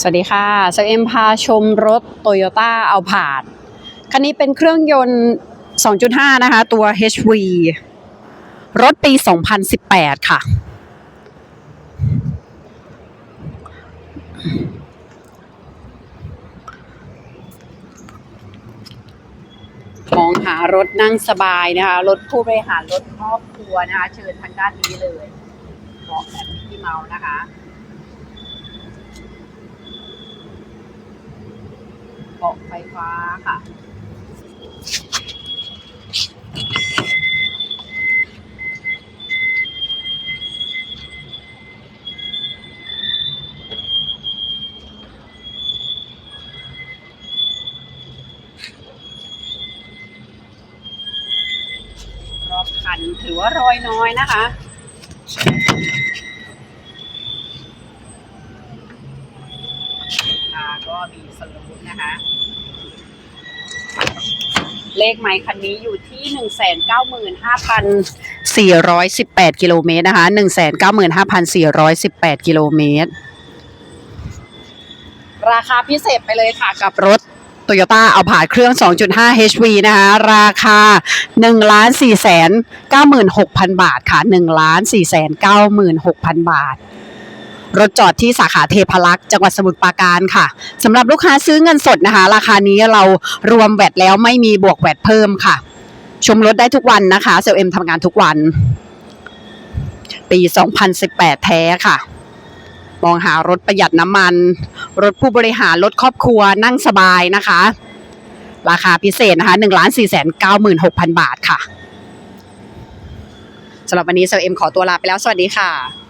สวัสดีค่ะสเอ็มพาชมรถโตโยต้าเอาผาดคันนี้เป็นเครื่องยนต์ 2.5 นะคะ ตัว HV รถปี 2018 ค่ะ มองหารถนั่งสบายนะคะ รถผู้บริหารรถครอบครัวนะคะ เชิญทางด้านนี้เลยเบาะแบบมิกกี้เมาส์นะคะาะไฟฟ้าค่ะรอบคันถือว่ารอยน้อยนะคะ ก็มีสลูปนะคะ เลขไมค์คันนี้อยู่ที่หนึ่งแสนเก้าหมื่นห้าพันสี่ร้อยสิบแปดกิโลเมตรนะคะหนึ่งแสนเก้าหมื่นห้าพันสี่ร้อยสิบแปดกิโลเมตร ราคาพิเศษไปเลยค่ะกับรถโตโยต้าเอาผ่านเครื่อง 2.5 HV นะคะ ราคา1ล้าน4แสน96,000 บาทค่ะ1ล้าน4แสน96,000 บาท รถจอดที่สาขาเทพารักษ์จังหวัดสมุทรปราการค่ะสำหรับลูกค้าซื้อเงินสดนะคะ ราคานี้เรารวมแวดแล้วไม่มีบวกแวดเพิ่มค่ะ ชมรถได้ทุกวันนะคะเซลเอ็มทำงานทุกวัน ปี 2018 แท้ค่ะ มองหารถประหยัดน้ำมัน รถผู้บริหารรถครอบครัวนั่งสบายนะคะ ราคาพิเศษนะคะ1,496,000 บาทค่ะสำหรับวันนี้เซลเอ็มขอตัวลาไปแล้ว สวัสดีค่ะ